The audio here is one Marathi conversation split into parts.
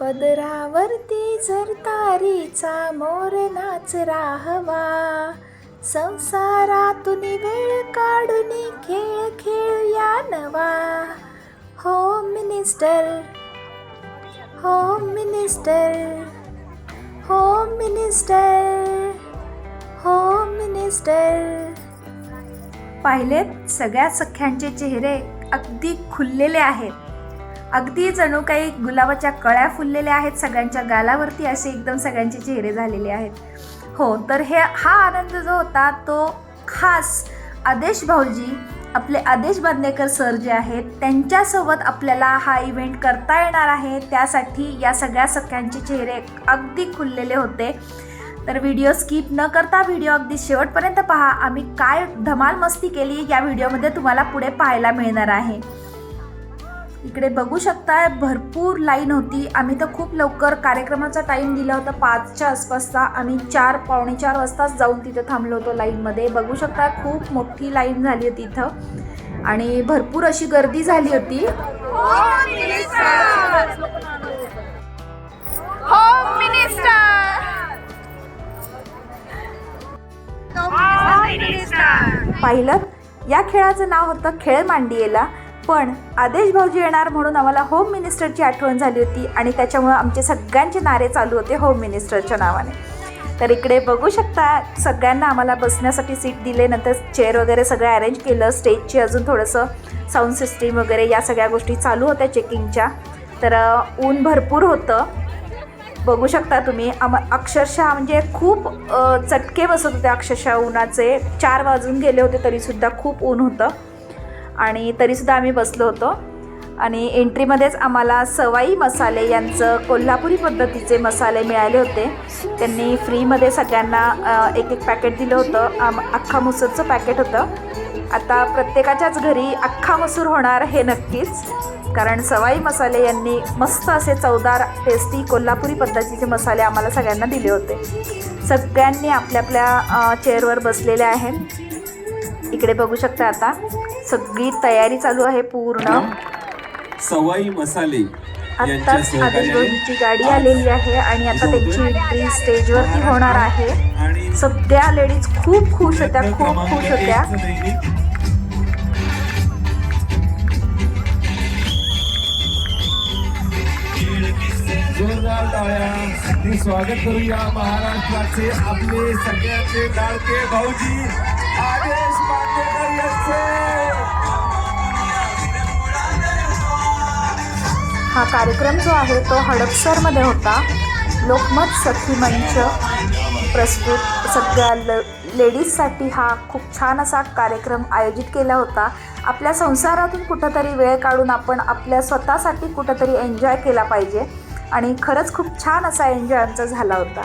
पदरावरती जर तारीचा मोर नाच राहवा. संसारातून वेळ काढून खेळ खेळूया नवा home minister home minister home minister home minister पाहिलेत सगळ्या सख्यांचे चेहरे अगदी खुललेले आहेत. अगदी जणू काही गुलाबाच्या कळ्या फुललेल्या आहेत सगळ्यांच्या गालावरती असे एकदम सगळ्यांचे चेहरे झालेले आहेत. हो तर हे हा आनंद जो होता तो खास आदेश भाऊजी आपले आदेश बांदेकर सर जे आहेत त्यांच्यासोबत आपल्याला हा इव्हेंट करता येणार आहे. त्यासाठी या सगळ्या सख्यांचे चेहरे अगदी खुललेले होते. तर व्हिडिओ स्किप न करता व्हिडिओ अगदी शेवटपर्यंत पहा आम्ही काय धमाल मस्ती केली या व्हिडिओमध्ये तुम्हाला पुढे पाहायला मिळणार आहे. इकडे बघू शकताय भरपूर लाईन होती. आम्ही तर खूप लवकर कार्यक्रमाचा टाईम दिला होता. पाचच्या आसपासचा आम्ही चार पावणे चार वाजताच जाऊन तिथे थांबलो होतो लाईनमध्ये बघू शकता खूप मोठी लाईन झाली होती इथं. आणि भरपूर अशी गर्दी झाली होती. होम मिनिस्टर पाहिलं? या खेळाचं नाव होतं खेळ मांडियेला. पण आदेश भाऊजी येणार म्हणून आम्हाला होम मिनिस्टरची आठवण झाली होती आणि त्याच्यामुळं आमचे सगळ्यांचे नारे चालू होते होम मिनिस्टरच्या नावाने. तर इकडे बघू शकता सगळ्यांना आम्हाला बसण्यासाठी सीट दिले नंतर चेअर वगैरे सगळं अरेंज केलं स्टेजची अजून थोडंसं साऊंड सिस्टीम वगैरे या सगळ्या गोष्टी चालू होत्या चेकिंगच्या तर ऊन भरपूर होतं. बघू शकता तुम्ही आम अक्षरशः म्हणजे खूप चटके बसत होते अक्षरशः उन्हाचे. चार वाजून गेले होते तरीसुद्धा खूप ऊन होतं. आणि तरीसुद्धा आम्ही बसलो होतो. आणि एंट्रीमध्येच आम्हाला सवाई मसाले यांचं कोल्हापुरी पद्धतीचे मसाले मिळाले होते. त्यांनी फ्रीमध्ये सगळ्यांना एक एक पॅकेट दिलं होतं. आम अख्खा मसूरचं पॅकेट होतं. आता प्रत्येकाच्याच घरी अख्खा मसूर होणार हे नक्कीच. कारण सवाई मसाले यांनी मस्त असे चवदार टेस्टी कोल्हापुरी पद्धतीचे मसाले आम्हाला सगळ्यांना दिले होते. सगळ्यांनी आपल्या आपल्या चेअरवर बसलेले आहेत. इकडे बघू शकता आता. सगळी तयारी चालू आहे पूर्ण. सवाई मसाले आत्ताच आदेश भाऊजींची गाडी आलेली आहे आणि आता त्यांची एंट्री स्टेजवरती होणार आहे. सगळ्या लेडीज खूप खुश होत्या खूप खुश होत्या. जोरदार टाळ्या. स्वागत करूया महाराष्ट्राचे आपले सगळ्यांचे लाडके भाऊजी. आदेश हा कार्यक्रम जो आहे तो हडपसरमध्ये होता. लोकमत सखी मंच प्रस्तुत. सगळ्या ल लेडीजसाठी हा खूप छान असा कार्यक्रम आयोजित केला होता. आपल्या संसारातून कुठंतरी वेळ काढून आपण आपल्या स्वतःसाठी कुठंतरी एन्जॉय केला पाहिजे. आणि खरंच खूप छान असा एन्जॉय आमचा झाला होता.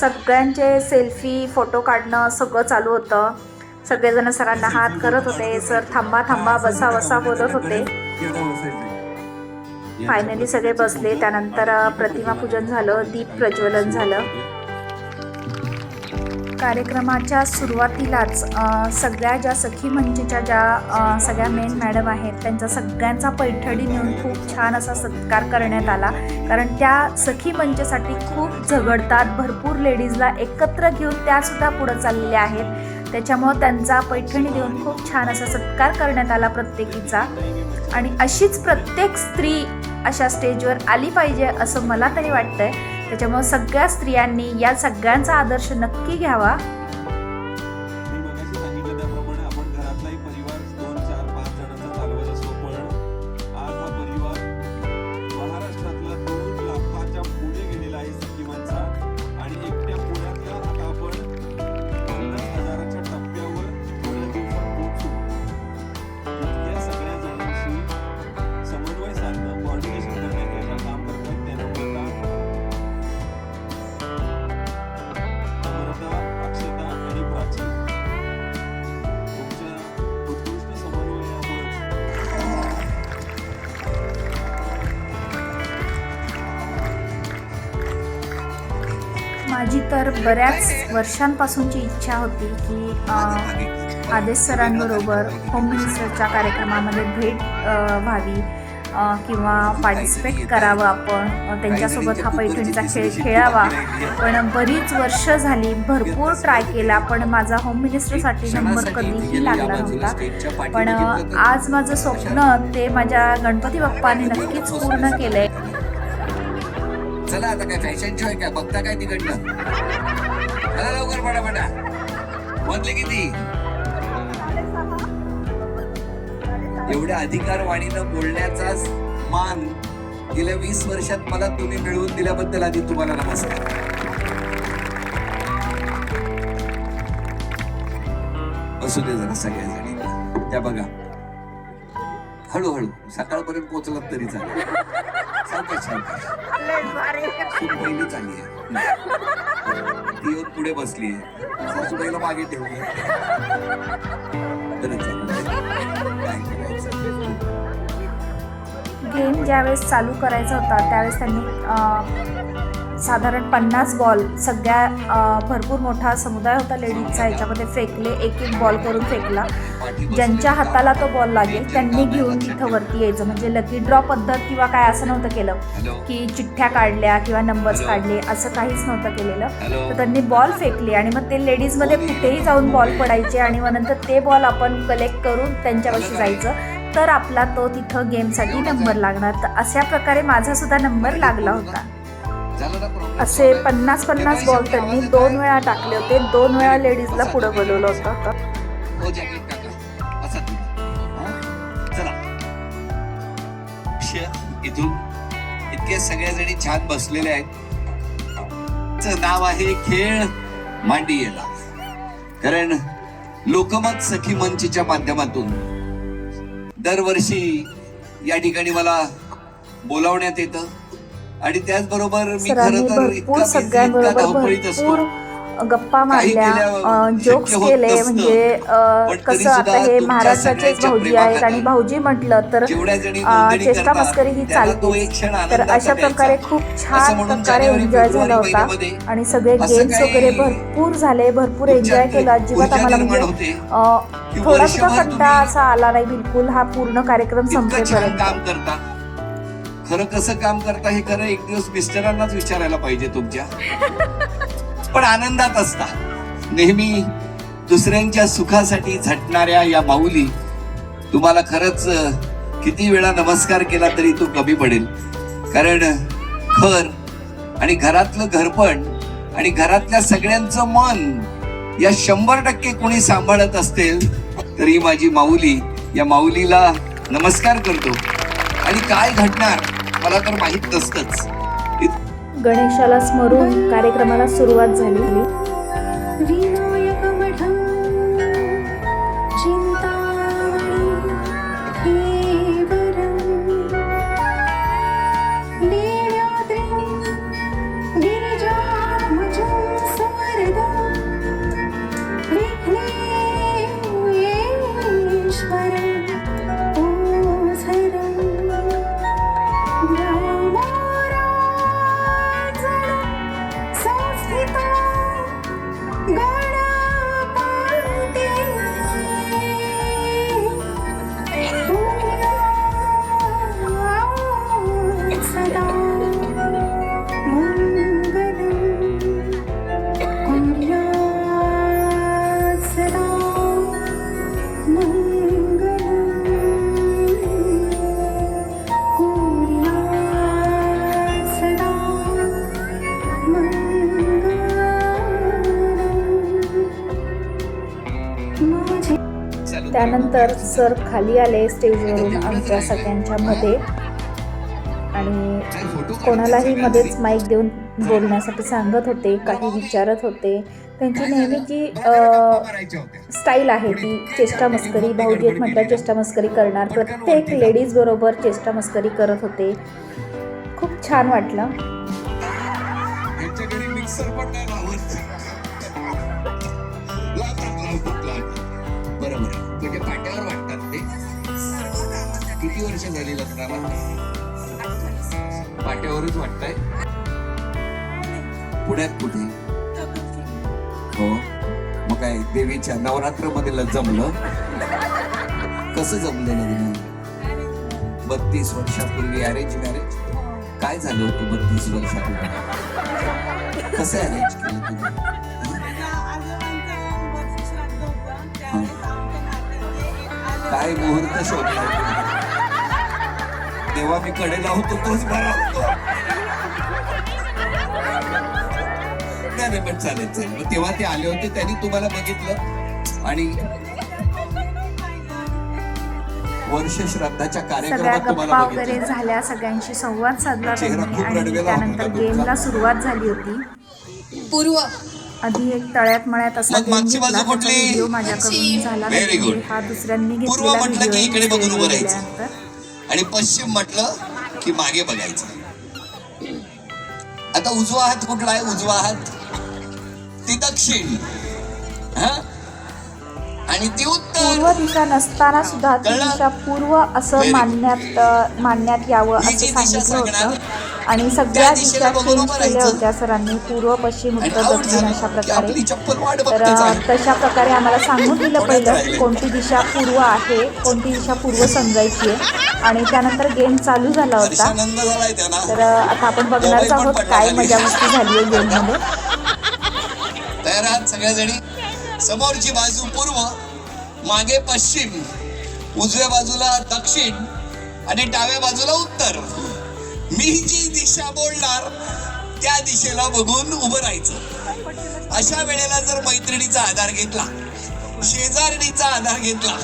सगळ्यांचे सेल्फी फोटो काढणं सगळं चालू होतं. सगळेजण सरांना हात करत होते. सर थांबा थांबा बसा बसा बोलत होते. फायनली सगळे बसले त्यानंतर प्रतिमा पूजन झालं दीप प्रज्वलन झालं. कार्यक्रमाच्या सुरुवातीलाच सगळ्या ज्या सखी मंचच्या ज्या सगळ्या मेन मॅडम आहेत त्यांचा सगळ्यांचा पैठणी नेऊन खूप छान असा सत्कार करण्यात आला. कारण त्या सखी मंचसाठी खूप झगडतात भरपूर लेडीजला एकत्र घेऊन त्यासुद्धा पुढं चाललेल्या आहेत. त्याच्यामुळं त्यांचा पैठणी देऊन खूप छान असा सत्कार करण्यात आला प्रत्येकीचा. आणि अशीच प्रत्येक स्त्री अशा स्टेजवर आली पाहिजे असं मला तरी वाटतंय. त्याच्यामुळं सगळ्या स्त्रियांनी या सगळ्यांचा आदर्श नक्की घ्यावा. माझी तर बऱ्याच वर्षांपासूनची इच्छा होती की आदेश सरांबरोबर होम मिनिस्टरच्या कार्यक्रमामध्ये भेट व्हावी किंवा पार्टिसिपेट करावं आपण. त्यांच्यासोबत हा पैठणीचा खेळ खेळावा. पण बरीच वर्ष झाली भरपूर ट्राय केला पण माझा होम मिनिस्टरसाठी नंबर कधीही लागला नव्हता. पण आज माझं स्वप्न ते माझ्या गणपती बाप्पाने नक्कीच पूर्ण केलंय. आहे आता काय फॅशन शो आहे का? बघता काय तिकडनं? चला लवकर पडा म्हटले किती? एवढ्या अधिकारवाणीनं बोलण्याचा मान गेल्या वीस वर्षात मला तुम्ही मिळवून दिल्याबद्दल आधी तुम्हाला नमस्कार. असू दे जरा सगळ्या जणी त्या बघा. हळूहळू सकाळपर्यंत पोहोचलात तरी चालेल. सावकाश सावकाश पहिली चालली आहे. ती येऊन पुढे बसली आहे. सासूबाईला मागे ठेवली? गेम ज्यावेळेस चालू करायचा होता त्यावेळेस त्यांनी साधारण पन्नास बॉल सगळ्या भरपूर मोठा समुदाय होता लेडीजचा याच्यामध्ये फेकले एक एक बॉल करून फेकला. ज्यांच्या हाताला तो बॉल लागेल त्यांनी घेऊन तिथं वरती यायचं. म्हणजे लकी ड्रॉ पद्धत किंवा काय असं नव्हतं केलं की चिठ्ठ्या काढल्या किंवा नंबर्स काढले असं काहीच नव्हतं केलेलं. तर त्यांनी बॉल फेकले आणि मग ते लेडीजमध्ये कुठेही जाऊन बॉल पडायचे आणि मग नंतर ते बॉल आपण कलेक्ट करून त्यांच्यापाशी जायचं. तर आपला तो तिथं गेमसाठी नंबर लागणार. तर अशा प्रकारे माझा सुद्धा नंबर लागला होता. असे पन्नास पन्नास बॉल त्यांनी दोन वेळा टाकले होते. दोन वेळा लेडीजला पुढं बोलवलं होतं. हो हा? इथून इतके सगळ्या जणी छान बसलेले आहेत. नाव आहे खेळ मांडियेला. कारण लोकमत सखी मंचच्या माध्यमातून दरवर्षी या ठिकाणी मला बोलावण्यात येतं. आणि त्याचबरोबर मी खरं तर भरपूर इतका धावपळीत असतो. भरपूर गप्पा मारल्या जोक्स केले. म्हणजे कसं आता हे महाराष्ट्राचेच सगळ्यांच्या भाऊजी आहेत आणि भाऊजी म्हटलं तर चेष्टा मस्करी ही चालते तर अशा. प्रकारे खूप छान प्रकारे एन्जॉय झाला होता आणि सगळे गेम्स वगैरे भरपूर झाले भरपूर एन्जॉय केला. अजिबात आम्हाला म्हणजे होते. अ, की थोडा सुद्धा कंटाळा असा आला नाही बिलकुल. हा पूर्ण कार्यक्रम संपेपर्यंत. खरं कसं काम करता हे खरं एक दिवस मिस्टरांनाच विचारायला पाहिजे तुमच्या. पण आनंदात असता. नेहमी दुसऱ्यांच्या सुखासाठी झटणाऱ्या या माऊली तुम्हाला खरंच किती वेळा नमस्कार केला तरी तो कमी पडेल. कारण घर आणि घरातलं घरपण आणि घरातल्या सगळ्यांचं मन या शंभर टक्के कोणी सांभाळत असतील तर ही माझी माऊली या माऊलीला नमस्कार करतो. आणि काय घडणार? मला तर माहीत नसतच. गणेशाला स्मरून कार्यक्रमाला सुरुवात झाली. त्यानंतर सर खाली आले स्टेजवरून आमच्या सगळ्यांच्या मध्ये आणि कोणालाही मध्येच माईक देऊन बोलण्यासाठी सांगत होते काही विचारत होते. त्यांची नेहमीची स्टाईल आहे ती चेष्टा मस्करी भाऊजी आहेत म्हटलं चेष्टा मस्करी करणार. प्रत्येक लेडीज बरोबर चेष्टा मस्करी करत होते. खूप छान वाटलं. वर्ष झाली लग्नाला. पाट्यावरच वाटतंय. पुण्यात कुठे? हो. मग काय देवीच्या नवरात्रमध्ये मध्ये जमलं? कसं जमलं लग्न? बत्तीस वर्षापूर्वी अरेंज मॅरेज काय झालं होतं बत्तीस वर्षापूर्वी? कसं अरेंज केलं तुम्ही? काय मुहूर्त शोधला तेव्हा मी कडेला होतो तोच बरा होतो नाही नाही, पण चालेल चालेल मग तेव्हा ते आले होते त्यांनी तुम्हाला बघितलं आणि वर्ष श्राद्धाच्या सगळ्या कार्यक्रमात तुम्हाला गप्पा वगैरे बघितलं झाल्या सगळ्यांशी संवाद साधला चेहरा त्यांनी खूप आणि रडवेला होता त्यानंतर तुमचा. गेमला सुरुवात झाली होती पूर्व आधी एक तळ्यात मळ्यात असा मग मागची घेतला बाजू कुठली? व्हिडिओ माझ्याकडून झाला Very नाही. good. हा दुसऱ्यांनी पूर्व घेतलेला म्हटलं की इकडे बघून उभं राहायचं. गेल्यानंतर. आणि पश्चिम म्हटलं की मागे बघायचं. आता उजवा हात कुठला आहे? उजवा हात ती दक्षिण हा? आणि ती उत्तर पूर्व दिशा नसताना सुद्धा ती? दिशा पूर्व असं. मानण्यात मानण्यात यावं असं सांगितलं होतं आणि सगळ्या दिशा चेंज केल्या. होत्या सरांनी पूर्व पश्चिम उत्तर दक्षिण अशा प्रकारे तर तशा प्रकारे आम्हाला सांगून दिलं पहिलं. कोणती दिशा पूर्व आहे कोणती दिशा पूर्व समजायची आहे आणि त्यानंतर गेम चालू झाला होता तर आता आपण बघणारच आहोत काय. मजा मस्ती झाली आहे गेममध्ये तयार आहात सगळ्याजणी समोरची बाजू पूर्व मागे पश्चिम उजव्या बाजूला दक्षिण आणि डाव्या बाजूला उत्तर. मी जी दिशा बोलणार त्या दिशेला बघून उभं राहायचं. अशा वेळेला जर मैत्रिणीचा आधार घेतला शेजारणीचा आधार घेतला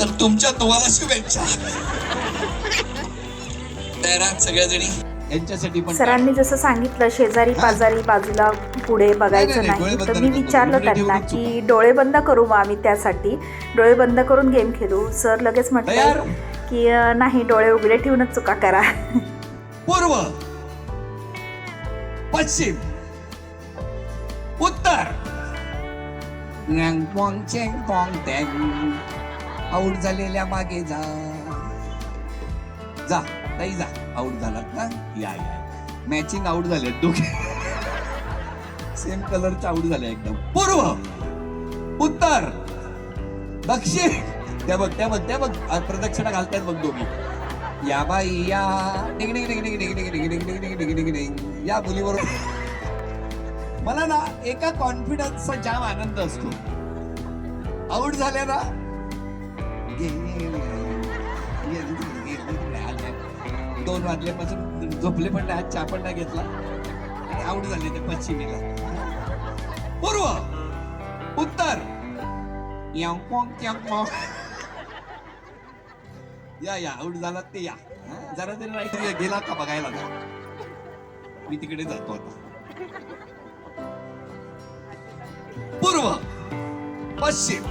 तर तुमच्या तुम्हाला शुभेच्छा. तयार सगळ्या सगळ्याजणी? यांच्यासाठी पण सरांनी जसं सांगितलं शेजारी पाजारी बाजूला पुढे बघायचं नाही, तर मी विचारलं त्यांना की डोळे बंद करू मग आम्ही त्यासाठी. डोळे बंद करून गेम खेळू. सर लगेच म्हटलं? की नाही डोळे उघडे ठेवूनच चुका करा. पूर्व पश्चिम उत्तर. आऊट झालेल्या मागे जा. जा ताई जा. आऊट झालात ना या या मॅचिंग आऊट झाले दोघे सेम कलरचे आऊट झाले एकदम पूर्व उत्तर दक्षिण त्या बघ त्या बघ त्या बघ प्रदक्षिणा घालतायत बघ दोघी या बाई या डिग डिग डिग डिग डिग डिग डिग डिग डिग डिग डिग या मुलीवर मला ना एका कॉन्फिडन्सचा जाम आनंद असतो आऊट झाल्या ना दोन वाजल्यापासून झोपले पण नाही चहा पण नाही घेतला. आणि आऊट झाले ते पश्चिमेला. पूर्व उत्तर. या या आऊट झाला ते या. जरा तरी राईट गेला का बघायला? जा मी तिकडे जातो आता. पूर्व पश्चिम.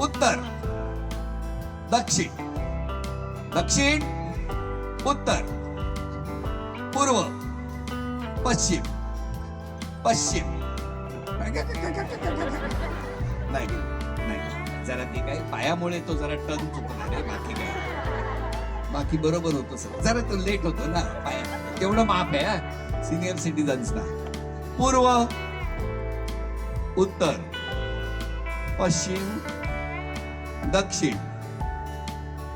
उत्तर दक्षिण. दक्षिण. उत्तर. पूर्व. पश्चिम. पश्चिम. नाही नाही जरा ते काय पायामुळे तो जरा टर्न चुकला रे. बाकी काय? बाकी बरोबर होतो सर जरा तो लेट होतो ना. पाया. तेवढं माफ आहे सिनियर सिटीजन्सना पूर्व. उत्तर. पश्चिम. दक्षिण.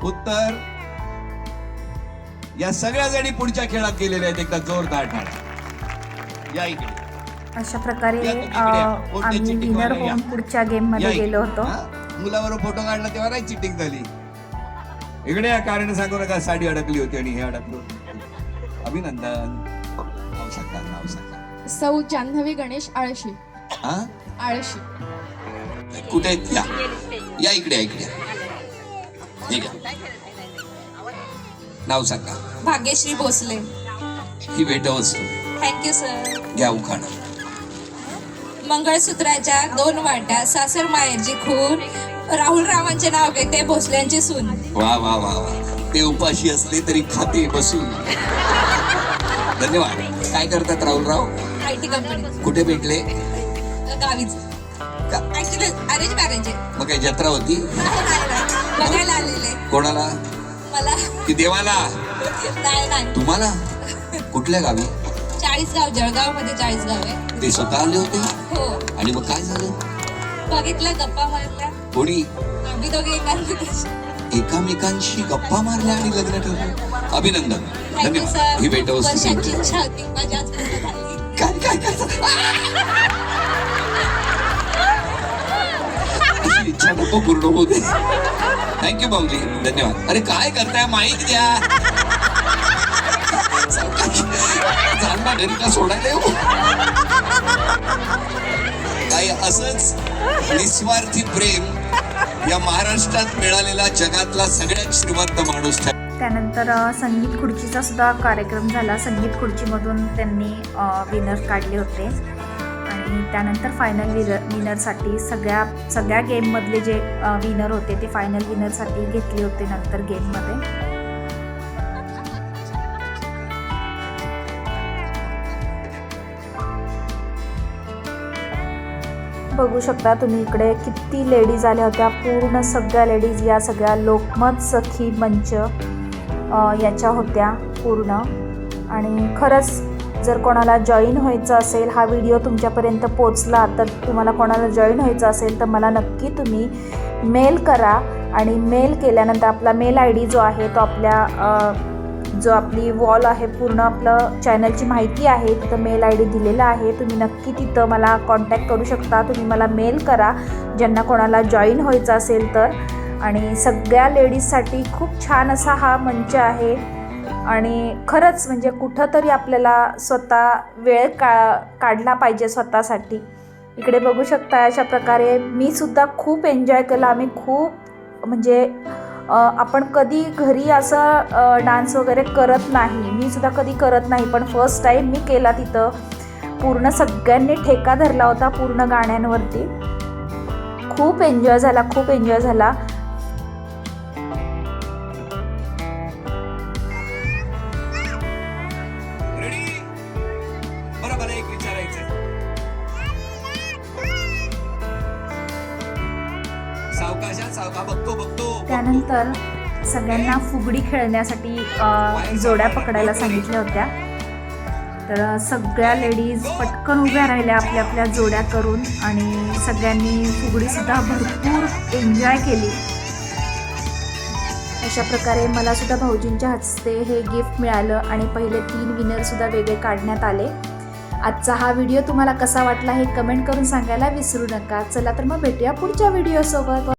उत्तर. या सगळ्या जणी पुढच्या खेळात गेलेल्या आहेत एकदा जोरदार टाळा या इकडे. अशा प्रकारे आम्ही विनर. होऊन पुढच्या गेममध्ये. गेलो होतो. हा? मुलावर फोटो काढला तेव्हा नाही चिटिंग झाली. इकडे या कारण सांगू नका साडी अडकली होती आणि हे अडकलो अभिनंदन. नाव सांगा नाव सांगा. सौ जान्हवी गणेश आळशी. हा? आळशी. कुठे? या. इकडे या, इकडे. नाव सांगा. भाग्यश्री भोसले. ही भेट वस्तू थँक्यू सर घ्या उखाणा. मंगळसूत्राच्या दोन वाट्या सासर माहेरची खून. राहुल रावांचे नाव घेते भोसल्यांची सून. वा वा वा वा. ते उपाशी असले तरी खाते बसून. धन्यवाद. काय करतात राहुलराव आय टी कंपनी कुठे भेटले? गावीच का? ऍक्च्युली अरेंज मॅरेज आहे. मग काय जत्रा होती? नाही नाही नाही. बघायला आलेले. कोणाला? मला. की देवाला. नाही नाही. तुम्हाला? कुठल्या गावी? चाळीस गाव जळगावमध्ये चाळीस गाव आहे. ते स्वतः आले होते? हो. आणि मग काय झालं? बघितलं गप्पा मारल्या. कोणी? आम्ही दोघे एकमेकांशी एकामेकांशी गप्पा मारल्या आणि लग्न ठरलं? अभिनंदन. धन्यवाद. ही भेट इच्छा काय काय काय? नको पूर्ण होते थँक्यू भाऊजी. धन्यवाद. अरे काय करताय? माहीत द्या. घरी का सोडायला येऊ काही असंच निस्वार्थी प्रेम या महाराष्ट्रात मिळालेला जगातला सगळ्यात श्रीमंत माणूस त्यानंतर संगीत खुर्चीचा सुद्धा कार्यक्रम झाला. संगीत खुर्चीमधून त्यांनी विनर काढले होते. आणि त्यानंतर फायनल विनर विनरसाठी सगळ्या सगळ्या गेममधले जे विनर होते ते फायनल विनरसाठी घेतले होते नंतर गेममध्ये बघू शकता तुम्ही इकडे किती लेडीज आल्या होत्या. पूर्ण सगळ्या लेडीज या सगळ्या लोकमत सखी मंच याच्या होत्या पूर्ण. आणि खरंच जर कोणाला जॉईन व्हायचं असेल हा व्हिडिओ तुमच्यापर्यंत पोचला तर तुम्हाला कोणाला जॉईन व्हायचं असेल तर मला नक्की तुम्ही मेल करा. आणि मेल केल्यानंतर आपला मेल आय डी जो आहे तो आपल्या जो आपली वॉल आहे पूर्ण आपलं चॅनलची माहिती आहे तिथं मेल आय डी दिलेला आहे. तुम्ही नक्की तिथं मला कॉन्टॅक्ट करू शकता. तुम्ही मला मेल करा ज्यांना कोणाला जॉईन व्हायचं असेल तर. आणि सगळ्या लेडीजसाठी खूप छान असा हा मंच आहे. आणि खरंच म्हणजे कुठंतरी आपल्याला स्वतः वेळ का काढला पाहिजे स्वतःसाठी. इकडे बघू शकता अशा प्रकारे मी सुद्धा खूप एन्जॉय केला. आम्ही खूप म्हणजे आपण कधी घरी असं डान्स वगैरे करत नाही. मी सुद्धा कधी करत नाही पण फर्स्ट टाईम मी केला तिथं. पूर्ण सगळ्यांनी ठेका धरला होता पूर्ण गाण्यांवरती. खूप एन्जॉय झाला खूप एन्जॉय झाला. त्यानंतर सगळ्यांना फुगडी खेळण्यासाठी जोड्या पकडायला सांगितल्या होत्या. तर सगळ्या लेडीज पटकन उभ्या राहिल्या आपल्या आपल्या जोड्या करून आणि सगळ्यांनी फुगडीसुद्धा भरपूर एन्जॉय केली. अशा प्रकारे मला सुद्धा भाऊजींच्या हस्ते हे गिफ्ट मिळालं आणि पहिले तीन विनरसुद्धा वेगळे काढण्यात आले. आजचा हा व्हिडिओ तुम्हाला कसा वाटला हे कमेंट करून सांगायला विसरू नका. चला तर मग भेटूया पुढच्या व्हिडिओसोबत